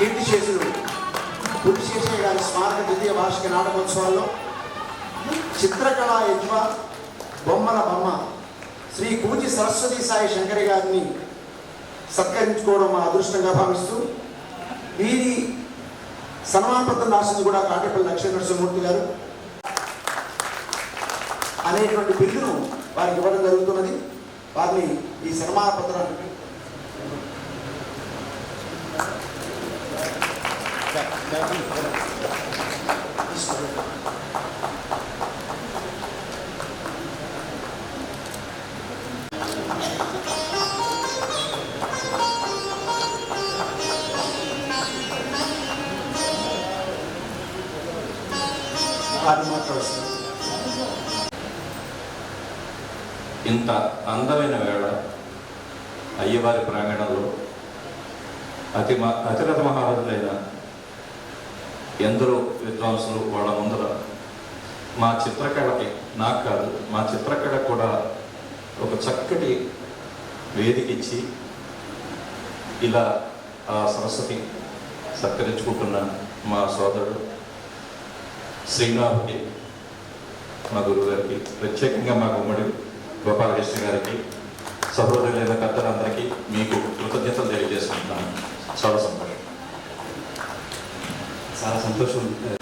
పులిశేషయ్య గారి స్మారక ద్వితీయ వార్షిక నాటకోత్సవాల్లో చిత్రకళా యజ్వ బొమ్మల బొమ్మ శ్రీ కూచి సరస్వతి సాయి శంకరి గారిని సత్కరించుకోవడం మా అదృష్టంగా భావిస్తూ వీరి సన్మానపత్రం రాసింది కూడా కాటేపల్లి లక్ష్మీ నరసింహమూర్తి గారు. అనేటువంటి బిల్లును వారికి ఇవ్వడం జరుగుతున్నది. వారిని ఈ సన్మాన ఇంత అందమైన వేళ అయ్యవారి ప్రాంగణంలో అతి మ అతిరథ మహారథులైన ఎందరో విద్వాంసులు వాళ్ళ ముందర మా చిత్రకళకి నాకు కాదు మా చిత్రకళ కూడా ఒక చక్కటి వేదిక ఇచ్చి ఇలా ఆ సరస్వతి సత్కరించుకుంటున్న మా సోదరుడు శ్రీనాథుకి మా గురువు గారికి ప్రత్యేకంగా మా గుమ్మడి గోపాలకృష్ణ గారికి సహోదరులైన కర్తలందరికీ మీకు కృతజ్ఞతలు తెలియజేసుకుంటున్నాను చాలా సంతోషం. చాలా సంతోషం.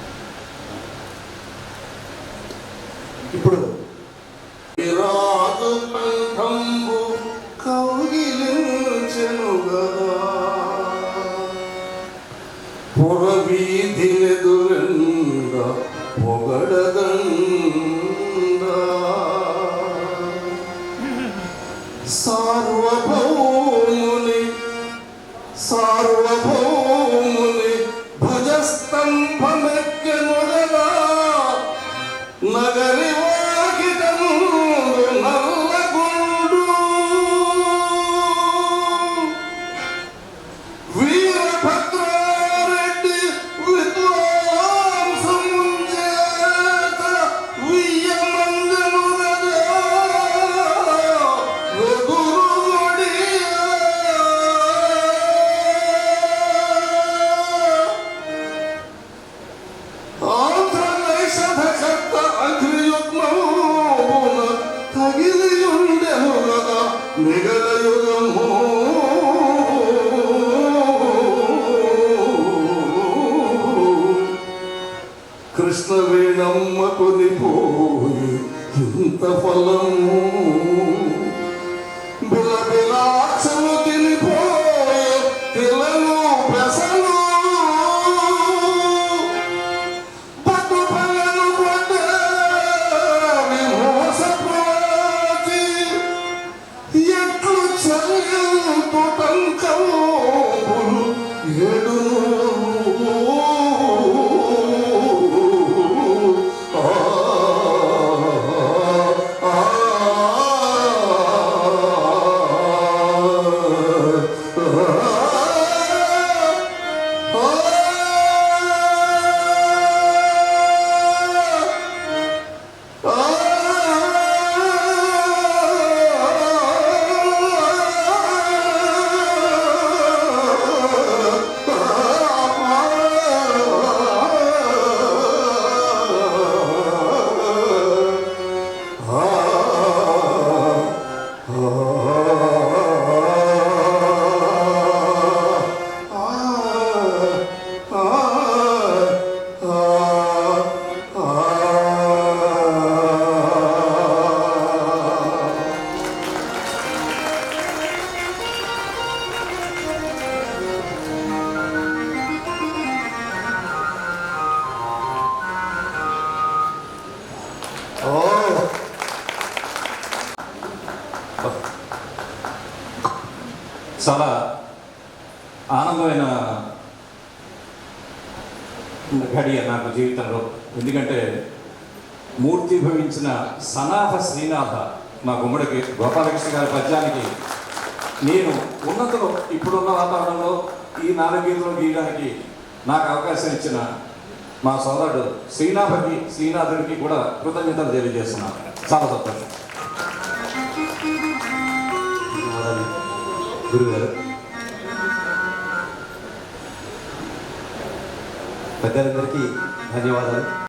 గదా మిగలయుగము కృష్ణవేణమ్మ కొనిపోయి ఇంత ఫలము. బిలబిలాక్షలు చాలా ఆనందమైన ఘడియ నాకు జీవితంలో. ఎందుకంటే మూర్తి భవించిన సనాథ శ్రీనాథ మా గుమ్మడికి గోపాలకృష్ణ గారి పద్యానికి నేను ఉన్నతలో ఇప్పుడున్న వాతావరణంలో ఈ నాలుగేళ్ళు గీయడానికి నాకు అవకాశం ఇచ్చిన మా సోదరుడు శ్రీనాథకి శ్రీనాథుడికి కూడా కృతజ్ఞతలు తెలియజేస్తున్నాను. చాలా సంతోషం. గురుగారు. పెద్దలందరికీ ధన్యవాదాలు.